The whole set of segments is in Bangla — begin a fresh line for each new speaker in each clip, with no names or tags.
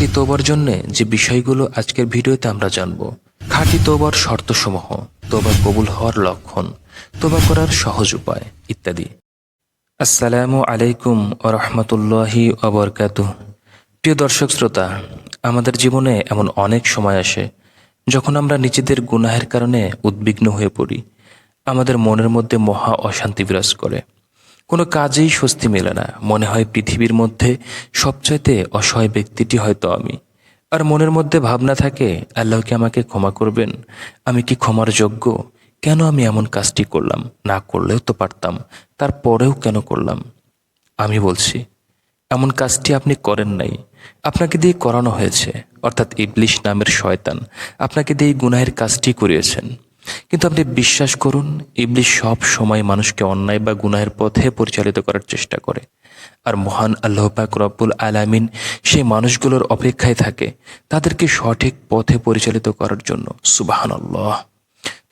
খাঁটি তোবার জন্য যে বিষয়গুলো আজকের ভিডিওতে আমরা জানব। খাঁটি তোবার শর্তসমূহ, তোবা কবুল হওয়ার লক্ষণ, তোবা করার সহজ উপায় ইত্যাদি। আসসালামু আলাইকুম ও রহমতুল্লাহি অবরকাত প্রিয় দর্শক শ্রোতা, আমাদের জীবনে এমন অনেক সময় আসে যখন আমরা নিজেদের গুনাহের কারণে উদ্বিগ্ন হয়ে পড়ি। আমাদের মনের মধ্যে মহা অশান্তি বিরাজ করে। কোনো কাজেই স্বস্তি মেলে না। মনে হয় পৃথিবীর মধ্যে সবচাইতে অসহায় ব্যক্তিটি হয়তো আমি। আর মনের মধ্যে ভাবনা থাকে, আল্লাহ কি আমাকে ক্ষমা করবেন? আমি কি ক্ষমার যোগ্য? কেন আমি এমন কাজটি করলাম? না করলেও তো পারতাম। তারপরেও কেন করলাম? আমি বলছি, এমন কাজটি আপনি করেন নাই। আপনাকে দিয়ে করানো হয়েছে, অর্থাৎ ইবলিশ নামের শয়তান। আপনাকে দিয়ে গুনাহের কাজটি করিয়েছেন। কিন্তু আপনি বিশ্বাস করুন ইবলিশ সব সময় মানুষকে অন্যায় বা গুনাহের পথে পরিচালিত করার চেষ্টা করে। আর মহান আল্লাহ পাক রব্বুল আলামিন সেই মানুষগুলোর অপেক্ষায় থাকে, তাদেরকে সঠিক পথে পরিচালিত করার জন্য। সুবাহান আল্লাহ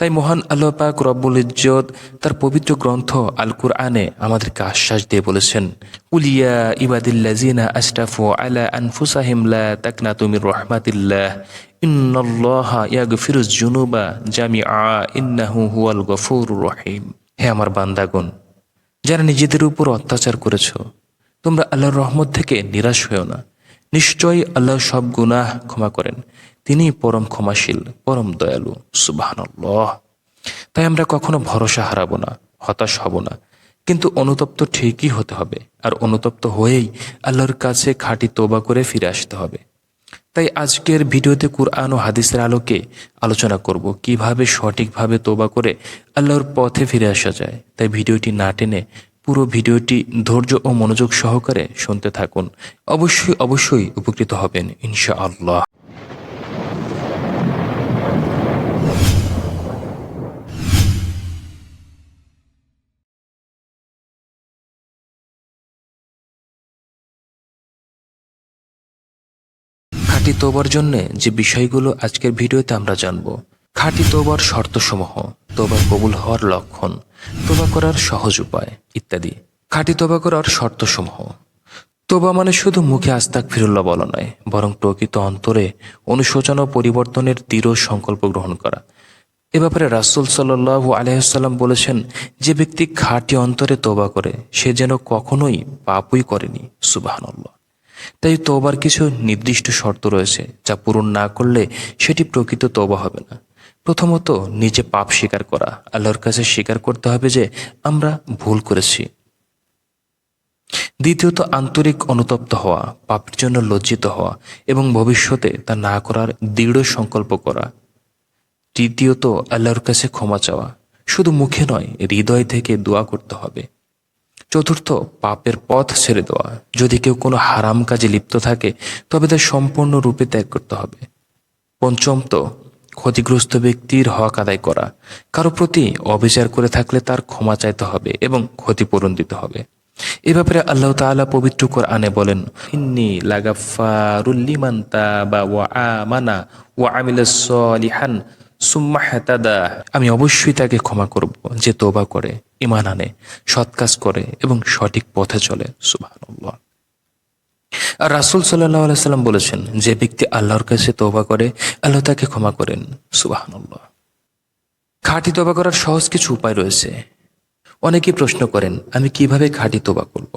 তাই মহান আল্লাহ পাক রব্বুল ইজ্জত তার পবিত্র গ্রন্থ আল কুরআনে আমাদেরকে আশ্বাস দিয়ে বলেছেন উলিয়া ইবাদিল্লাজিনা আশরাফু আলা আনফুসাহিম লা তাকনাতু মির রাহমাতিল্লাহ, ইন্নাল্লাহা ইয়াগফিরুজ জুনুবা জামিআ, ইন্নাহু হুয়াল গফুরুর রহিম। হে আমার বান্দাগণ, যারা নিজেদের উপর অত্যাচার করেছ, তোমরা আল্লাহর রহমত থেকে নিরাশ হয়েও না। নিশ্চয়ই আল্লাহ সব গুনাহ ক্ষমা করেন। তিনি পরম ক্ষমাশীল, পরম দয়ালু, সুবাহানল্লাহ। তাই আমরা কখনো ভরসা হারাবো না, হতাশ হব না। কিন্তু অনুতপ্ত ঠিকই হতে হবে, আর অনুতপ্ত হয়েই আল্লাহর কাছে খাঁটি তোবা করে ফিরে আসতে হবে। তাই আজকের ভিডিওতে কুরআন ও হাদিসের আলোকে আলোচনা করব, কীভাবে সঠিকভাবে তোবা করে আল্লাহর পথে ফিরে আসা যায়। তাই ভিডিওটি না টেনে পুরো ভিডিওটি ধৈর্য ও মনোযোগ সহকারে শুনতে থাকুন। অবশ্যই অবশ্যই উপকৃত হবেন ইনশা আল্লাহ খাঁটি তোবার জন্য যে বিষয়গুলো আজকের ভিডিওতে আমরা জানব। খাঁটি তোবার শর্তসমূহ, তোবা কবুল হওয়ার লক্ষণ, তোবা করার সহজ উপায় ইত্যাদি। খাঁটি তোবা করার শর্তসমূহ। তোবা মানে শুধু মুখে আস্তাক ফিরুল্লাহ বলা নয়, বরং প্রকৃত অন্তরে অনুশোচনা পরিবর্তনের দৃঢ় সংকল্প গ্রহণ করা। এ ব্যাপারে রাসুল সাল্লাহ আলহাম বলেছেন, যে ব্যক্তি খাঁটি অন্তরে তোবা করে, সে যেন কখনোই পাপই করেনি। সুবাহান্লাহ তাই তোবার কিছু নির্দিষ্ট শর্ত রয়েছে যা পূরণ না করলে সেটি প্রকৃত তোবা হবে না। প্রথমত, নিজে পাপ স্বীকার করা। আল্লাহর কাছে স্বীকার করতে হবে যে আমরা ভুল করেছি। দ্বিতীয়ত, আন্তরিক অনুতপ্ত হওয়া, পাপের জন্য লজ্জিত হওয়া এবং ভবিষ্যতে তা না করার দৃঢ় সংকল্প করা। তৃতীয়ত, আল্লাহর কাছে ক্ষমা চাওয়া। শুধু মুখে নয়, হৃদয় থেকে দোয়া করতে হবে। চতুর্থ পাপের পথ ছেড়ে দেওয়া। যদি কেউ কোনো হারাম কাজে লিপ্ত থাকে, তবে তা সম্পূর্ণরূপে ত্যাগ করতে হবে। পঞ্চম তো ক্ষতিগ্রস্ত ব্যক্তির হক আদায় করা। কারও প্রতি অবিচার করে থাকলে তার ক্ষমা চাইতে হবে এবং ক্ষতিপূরণ দিতে হবে। এ ব্যাপারে আল্লাহ তাআলা পবিত্র কোরআনে বলেন, ইন্নি লাগাফারুল্লিমান তাবা ওয়া আমানা ওয়া আমিলাস সুম্মা হেতাদা আমি অবশ্যই তাকে ক্ষমা করব যে তোবা করে। ইমান আনে, সৎ কাজ করে এবং সঠিক পথে চলে, সুবহানাল্লাহ। আর রাসুল সাল্লাহ বলেছেন, যে ব্যক্তি আল্লাহর কাছে তোবা করে, আল্লাহ তাকে ক্ষমা করেন সুবাহান্লাহ খাঁটি তোবা করার সহজ কিছু উপায় রয়েছে। অনেকেই প্রশ্ন করেন, আমি কীভাবে খাঁটি তোবা করব?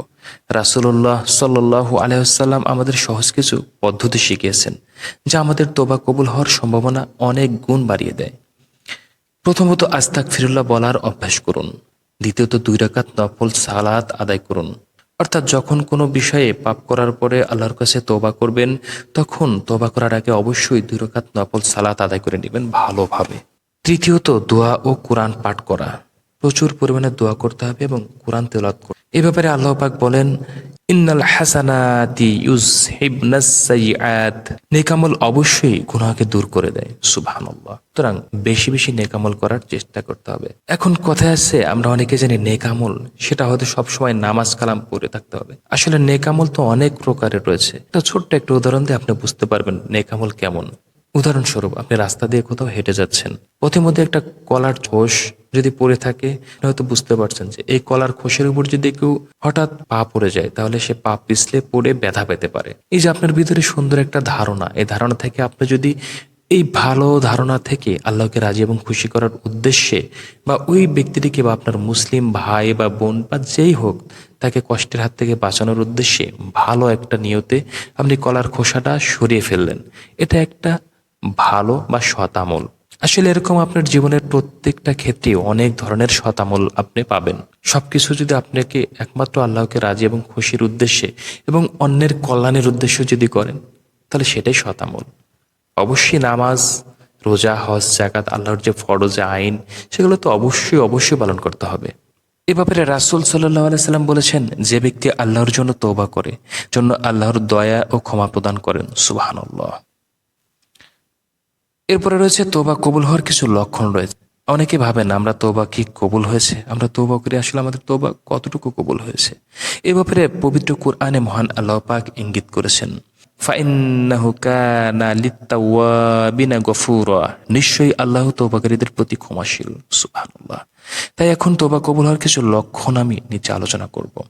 রাসুল্লাহ সাল্লাহ আলহাম আমাদের সহজ কিছু পদ্ধতি শিখিয়েছেন, যা আমাদের তোবা কবুল হওয়ার সম্ভাবনা অনেক গুণ বাড়িয়ে দেয়। প্রথমত আস্তাক ফিরুল্লাহ বলার অভ্যাস করুন। দ্বিতীয়ত দুই রাকাত নফল সালাত আদায় করুন। অর্থাৎ যখন কোনো বিষয়ে পাপ করার পরে আল্লাহর কাছে তোবা করবেন, তখন তোবা করার আগে অবশ্যই দুই রাকাত নফল সালাত আদায় করে নেবেন ভালোভাবে। তৃতীয়ত দোয়া ও কোরআন পাঠ করা। প্রচুর পরিমাণে দোয়া করতে হবে এবং কোরআন তেলাত করতে এ ব্যাপারে আল্লাহ পাক বলেন, ইন্নাল হাসানাতি সাইয়্যাত। নেকামল অবশ্যই গুনাহকে দূর করে দেয়, সুবহানাল্লাহ। সুতরাং বেশি বেশি নেকামল করার চেষ্টা করতে হবে। এখন কথায় আছে, আমরা অনেকে জানি নেকামল, সেটা হয়তো সবসময় নামাজ কালাম পড়ে থাকতে হবে। আসলে নেকামল তো অনেক প্রকারের রয়েছে। একটা ছোট্ট একটা উদাহরণ দিয়ে আপনি বুঝতে পারবেন নেকামল কেমন। উদাহরণস্বরূপ, আপনি রাস্তা দিয়ে কোথাও হেঁটে যাচ্ছেন পথে মধ্যে একটা কলার খোস যদি পড়ে থাকে হয়তো বুঝতে পারছেন যে এই কলার খোসের উপর যদি কেউ হঠাৎ পা পড়ে যায়, তাহলে সে পা পিছলে পড়ে ব্যথা পেতে পারে। এই যে আপনার ভিতরে সুন্দর একটা ধারণা, এই ধারণা থেকে আপনি যদি এই ভালো ধারণা থেকে আল্লাহকে রাজি এবং খুশি করার উদ্দেশ্যে বা ওই ব্যক্তিটিকে বা আপনার মুসলিম ভাই বা বোন বা যেই হোক, তাকে কষ্টের হাত থেকে বাঁচানোর উদ্দেশ্যে ভালো একটা নিয়তে আপনি কলার খোসাটা সরিয়ে ফেললেন। এটা একটা ভালো বা শতামল আসলে এরকম আপনার জীবনের প্রত্যেকটা ক্ষেত্রে অনেক ধরনের শতামল আপনি পাবেন। সবকিছু যদি আপনাকে একমাত্র আল্লাহকে রাজি এবং খুশির উদ্দেশ্যে এবং অন্যের কল্যাণের উদ্দেশ্যে যদি করেন, তাহলে সেটাই শতামল অবশ্যই নামাজ, রোজা, হজ জাকাত আল্লাহর যে ফরজ আইন, সেগুলো তো অবশ্যই অবশ্যই পালন করতে হবে। এ ব্যাপারে রাসুল সাল্লাহ আলাইসাল্লাম বলেছেন, যে ব্যক্তি আল্লাহর জন্য তৌবা করে, জন্য আল্লাহর দয়া ও ক্ষমা প্রদান করেন সুবাহান্লাহ এরপরে রয়েছে তোবা কবুল হওয়ার কিছু লক্ষণ রয়েছে। অনেকে ভাবেন, আমরা তোবা কি কবুল হয়েছে? আমরা তোবা করি আসলে আমাদের তোবা কতটুকু কবুল হয়েছে? এ ব্যাপারে পবিত্র কুরআনে মহান আল্লাহ পাক ইঙ্গিত করেছেন। নিশ্চয়ই আল্লাহ তৌবাকারীদের প্রতি ক্ষমাশীল। সুবহানাল্লাহ। তাই এখন তোবা কবুল হওয়ার কিছু লক্ষণ আমি নিচে আলোচনা করব।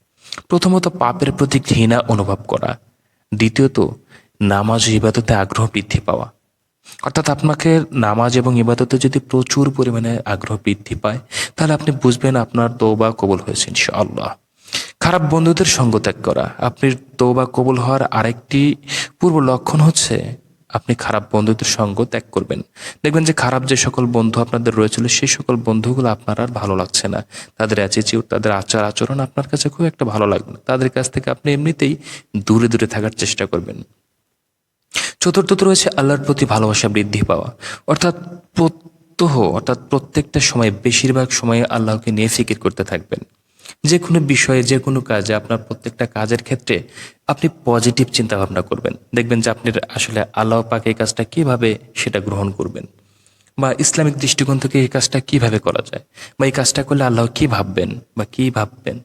প্রথমত, পাপের প্রতি ঘৃণা অনুভব করা। দ্বিতীয়ত, নামাজ ইবাদতে আগ্রহ বৃদ্ধি পাওয়া। অর্থাৎ আপনাকে নামাজ এবং ইবাদতে যদি প্রচুর পরিমাণে আগ্রহ বৃদ্ধি পায়, তাহলে আপনি বুঝবেন আপনার তৌবা কবুল হয়েছে ইনশাআল্লাহ। খারাপ বন্ধুদের সঙ্গ ত্যাগ করা আপনি তৌবা কবুল হওয়ার আরেকটি পূর্ব লক্ষণ হচ্ছে আপনি খারাপ বন্ধুদের সঙ্গ ত্যাগ করবেন। দেখবেন যে খারাপ যে সকল বন্ধু আপনাদের রয়েছিল সেই সকল বন্ধুগুলো আপনার আর ভালো লাগছে না। তাদের অ্যাটিচিউড তাদের আচার আচরণ আপনার কাছে খুব একটা ভালো লাগবে না। তাদের কাছ থেকে আপনি এমনিতেই দূরে দূরে থাকার চেষ্টা করবেন। চতুর্থত রয়েছে আল্লাহর প্রতি ভালোবাসা বৃদ্ধি পাওয়া। অর্থাৎ প্রত্যহ, অর্থাৎ প্রত্যেকটা সময়, বেশিরভাগ সময়ে আল্লাহকে নিয়ে ফিকির করতে থাকবেন। যে কোনো বিষয়ে, যে কোনো কাজে, আপনার প্রত্যেকটা কাজের ক্ষেত্রে আপনি পজিটিভ চিন্তা ভাবনা করবেন। দেখবেন যে আপনি আসলে আল্লাহ পাক এই কাজটা কীভাবে সেটা গ্রহণ করবেন বা ইসলামিক দৃষ্টিকোণ থেকে এই কাজটা কীভাবে করা যায় বা এই কাজটা করলে আল্লাহ কি ভাববেন বা কি ভাববেন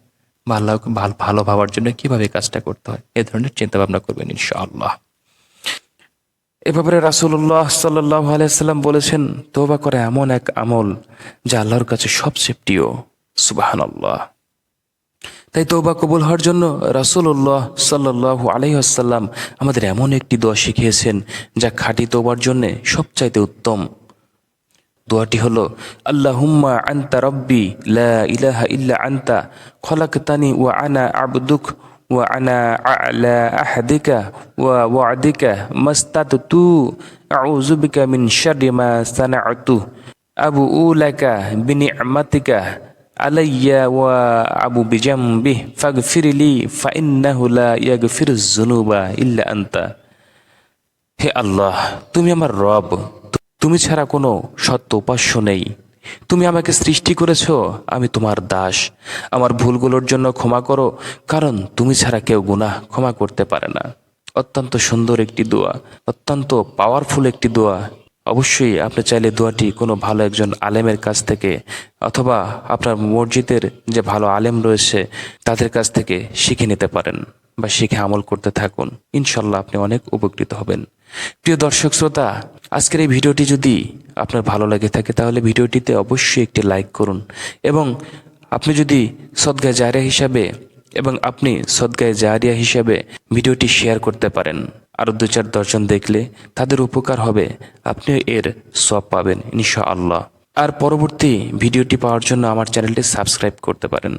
বা আল্লাহকে ভালো ভাবার জন্য কীভাবে কাজটা করতে হয়, এ ধরনের চিন্তা ভাবনা করবেন ইনশাআল্লাহ। এ ব্যাপারে রাসুল্লাহ সাল্লাহ আলাইসাল্লাম বলেছেন, তোবা করা এমন এক আমল যা আল্লাহর কাছে সবচেয়ে প্রিয়। সুবাহান আল্লাহ তাই তোবা কবুল হওয়ার জন্য রাসুল্লাহ সাল্লাহ আলাইসাল্লাম আমাদের এমন একটি দোয়া শিখিয়েছেন, যা খাঁটি তোবার জন্যে সবচাইতে উত্তম। দোয়াটি হলো, আল্লাহুম্মা আন্তা রব্বি লা ইলাহা ইল্লা আন্তা খলাকতানি ওয়া আনা আবদুক وأنا على أحدك ووعدك ما استطعت أعوذ بك من شر ما صنعت أبوء لك بنعمتك علي وأبو بجنبه فاغفر لي فإنه لا يغفر الذنوب إلا أنت হে আল্লাহ তুমি আমার রব তুমি ছাড়া কোনো সত্য উপাস্য নেই তুমি আমাকে সৃষ্টি করেছ, আমি তোমার দাস। আমার ভুলগুলোর জন্য ক্ষমা করো, কারণ তুমি ছাড়া কেউ গুনাহ ক্ষমা করতে পারে না। অত্যন্ত সুন্দর একটি দোয়া, অত্যন্ত পাওয়ারফুল একটি দোয়া। অবশ্যই আপনি চাইলে দোয়াটি কোনো ভালো একজন আলেমের কাছ থেকে অথবা আপনার মসজিদের যে ভালো আলেম রয়েছে, তাদের কাছ থেকে শিখে নিতে পারেন বা শিখে আমল করতে থাকুন। ইনশাল্লাহ আপনি অনেক উপকৃত হবেন। প্রিয় দর্শক শ্রোতা, আজকের এই ভিডিওটি যদি আপনার ভালো লাগে থাকে, তাহলে ভিডিওটিতে অবশ্যই একটি লাইক করুন এবং আপনি যদি সদগায় জারিয়া হিসাবে এবং আপনি সদগায় জারিয়া হিসাবে ভিডিওটি শেয়ার করতে পারেন। আরও দু চার দর্শন দেখলে তাদের উপকার হবে আপনি এর সব পাবেন ইনশা আল্লাহ আর পরবর্তী ভিডিওটি পাওয়ার জন্য আমার চ্যানেলটি সাবস্ক্রাইব করতে পারেন।